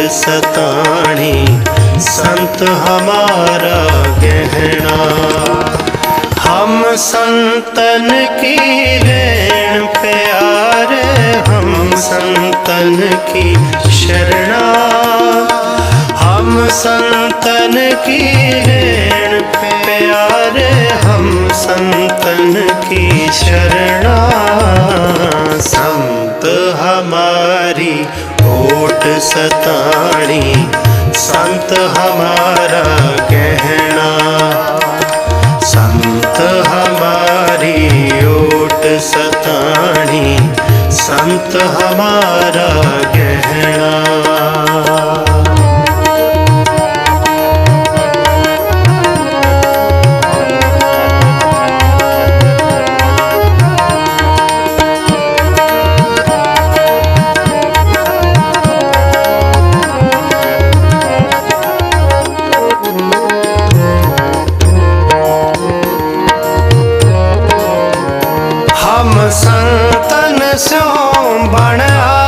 सताणी संत हमारा गहना हम संतन की रेण प्यारे हम संतन की शरणा हम संतन की सताणी संत हमारा कहना संत हमारी ओट सताणी संत हमारा कहना ਸੋ ਬਣਾ